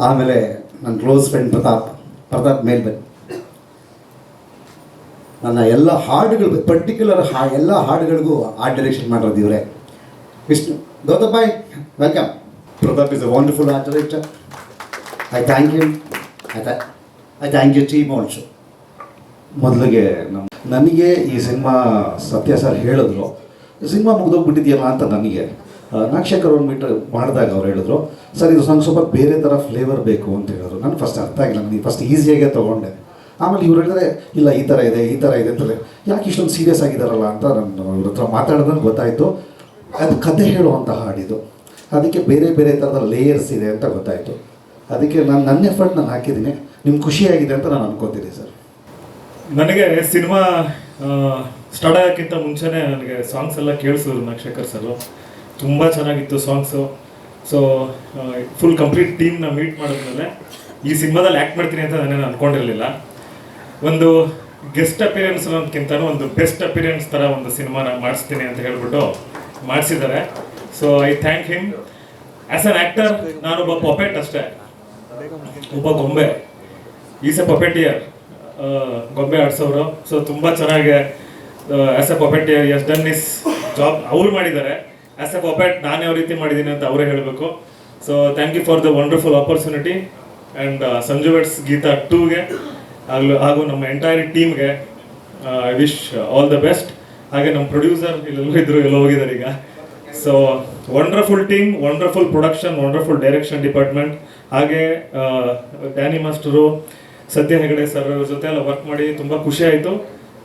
ಆಮೇಲೆ ನನ್ನ close friend Pratap Pratap ಮೇಲ್ಬನ್ ನನ್ನ ಎಲ್ಲ ಹಾಡುಗಳು ಪರ್ಟಿಕ್ಯುಲರ್ ಹಾ ಎಲ್ಲ ಹಾಡುಗಳಿಗೂ ಆರ್ಟ್ ಡೈರೆಕ್ಷನ್ ಮಾಡಿರೋದು ಇವರೇ. ವಿಷ್ಣು ಗೌತಮ್ ಬಾಯ್ welcome Pratap is a wonderful art director I thank you I I thank you team also ಮೊದಲಿಗೆ ನಮ್ಮ ನನಗೆ ಈ ಸಿನಿಮಾ ಸತ್ಯ ಸರ್ ಹೇಳಿದ್ರು. ಸಿನಿಮಾ ಮುಗಿದೋಗ್ಬಿಟ್ಟಿದೆಯಲ್ಲ ಅಂತ ನನಗೆ ಆ, ನಾಗಶೇಖರ್ ಒಂದು ಮೀಟರ್ ಮಾಡಿದಾಗ ಅವ್ರು ಹೇಳಿದ್ರು, ಸರ್, ಇದು ನಂಗೆ ಸ್ವಲ್ಪ ಬೇರೆ ಥರ ಫ್ಲೇವರ್ ಬೇಕು ಅಂತ ಹೇಳಿದ್ರು. ನಾನು ಫಸ್ಟ್ ಅರ್ಥ ಆಗಿಲ್ಲ, ನನಗೆ ಫಸ್ಟ್ ಈಸಿಯಾಗೆ ತೊಗೊಂಡೆ. ಆಮೇಲೆ ಇವ್ರು ಹೇಳಿದ್ರೆ, ಇಲ್ಲ, ಈ ಥರ ಇದೆ, ಈ ಥರ ಇದೆ ಅಂತಲೇ ಯಾಕೆ ಇಷ್ಟೊಂದು ಸೀರಿಯಸ್ ಆಗಿದ್ದಾರಲ್ಲ ಅಂತ ನಾನು ಇವ್ರ ಹತ್ರ ಮಾತಾಡ್ದಂಗೆ ಗೊತ್ತಾಯಿತು. ಅದು ಕತೆ ಹೇಳುವಂಥ ಹಾಡಿದು. ಅದಕ್ಕೆ ಬೇರೆ ಬೇರೆ ಥರದ ಲೇಯರ್ಸ್ ಇದೆ ಅಂತ ಗೊತ್ತಾಯಿತು. ಅದಕ್ಕೆ ನಾನು ನನ್ನ ಎಫರ್ಟ್ ನಾನು ಹಾಕಿದ್ದೀನಿ. ನಿಮ್ಗೆ ಖುಷಿಯಾಗಿದೆ ಅಂತ ನಾನು ಅನ್ಕೋತೀನಿ, ಸರ್. ನನಗೆ ಸಿನಿಮಾ ಸ್ಟಾರ್ಟ್ ಆಗೋಕ್ಕಿಂತ ಮುಂಚೆನೇ ನನಗೆ ಸಾಂಗ್ಸ್ ಎಲ್ಲ ಕೇಳಿಸೋದು ನಾಗಶೇಖರ್ ಸರ್ ತುಂಬ ಚೆನ್ನಾಗಿತ್ತು ಸಾಂಗ್ಸು ಸೊ ಫುಲ್ ಕಂಪ್ಲೀಟ್ ಟೀಮ್ನ ಮೀಟ್ ಮಾಡಿದ್ಮೇಲೆ ಈ ಸಿನಿಮಾದಲ್ಲಿ ಆ್ಯಕ್ಟ್ ಮಾಡ್ತೀನಿ ಅಂತ ನಾನೇನು ಅಂದ್ಕೊಂಡಿರಲಿಲ್ಲ ಒಂದು ಗೆಸ್ಟ್ ಅಪಿರಿಯನ್ಸ್ ಅನ್ನೋದಕ್ಕಿಂತ ಒಂದು ಬೆಸ್ಟ್ ಅಪಿರಿಯನ್ಸ್ ಥರ ಒಂದು ಸಿನಿಮಾನ ಮಾಡಿಸ್ತೀನಿ ಅಂತ ಹೇಳ್ಬಿಟ್ಟು ಮಾಡಿಸಿದ್ದಾರೆ. So I thank him as an actor ನಾನೊಬ್ಬ ಪಪೆಟ್ ಅಷ್ಟೇ. ಒಬ್ಬ ಗೊಂಬೆ. ಈಸ್ ಎ ಪಪೆಟಿಯರ್ ಗೊಂಬೆ ಆಡ್ಸೋರು ಸೊ ತುಂಬ ಚೆನ್ನಾಗಿ as a puppeteer has done his job ಅವ್ರು ಮಾಡಿದ್ದಾರೆ. ಆಸ್ ಎ ಪಪೆಟ್ ನಾನು ಯಾವ ರೀತಿ ಮಾಡಿದ್ದೀನಿ ಅಂತ ಅವರೇ ಹೇಳಬೇಕು. So thank you for the wonderful opportunity and Sanju weds Geetha ಟೂಗೆ ಆಗಲೂ, ಹಾಗೂ ನಮ್ಮ ಎಂಟೈರ್ ಟೀಮ್ಗೆ I wish all the best ಹಾಗೆ ನಮ್ಮ ಪ್ರೊಡ್ಯೂಸರ್ ಇಲ್ಲೆಲ್ಲರೂ ಇದ್ರು, ಎಲ್ಲ ಹೋಗಿದ್ದಾರೆ ಈಗ. So wonderful team wonderful production wonderful direction department ಹಾಗೆ Danny master Satya Hegde sir ಅವ್ರ ಜೊತೆ ಎಲ್ಲ ವರ್ಕ್ ಮಾಡಿ ತುಂಬ ಖುಷಿ ಆಯಿತು.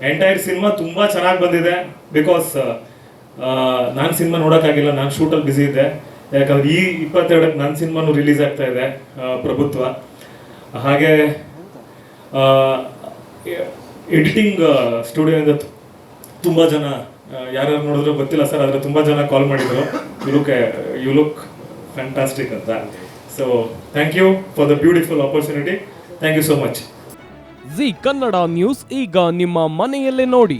ಎಂಟೈರ್ ಸಿನಿಮಾ ತುಂಬ ಚೆನ್ನಾಗಿ ಬಂದಿದೆ ಬಿಕಾಸ್ ನಾನು ಸಿನಿಮಾ ನೋಡೋಕ್ಕಾಗಿಲ್ಲ, ನಾನು ಶೂಟಲ್ಲಿ ಬ್ಯುಸಿ ಇದ್ದೆ. ಯಾಕಂದ್ರೆ ಈ ಇಪ್ಪತ್ತೆರಡಕ್ಕೆ ನನ್ನ ಸಿನಿಮಾನು ರಿಲೀಸ್ ಆಗ್ತಾ ಇದೆ ಪ್ರಭುತ್ವ. ಹಾಗೆ ಎಡಿಟಿಂಗ್ ಸ್ಟುಡಿಯೋಯಿಂದ ತುಂಬ ಜನ ಯಾರ್ಯಾರು ನೋಡಿದ್ರು ಗೊತ್ತಿಲ್ಲ ಸರ್, ಆದರೆ ತುಂಬ ಜನ ಕಾಲ್ ಮಾಡಿದರು. You look you look fantastic ಅಂತ. So thank you for the beautiful opportunity thank you so much Zee Kannada news ಈಗ ನಿಮ್ಮ ಮನೆಯಲ್ಲೇ ನೋಡಿ.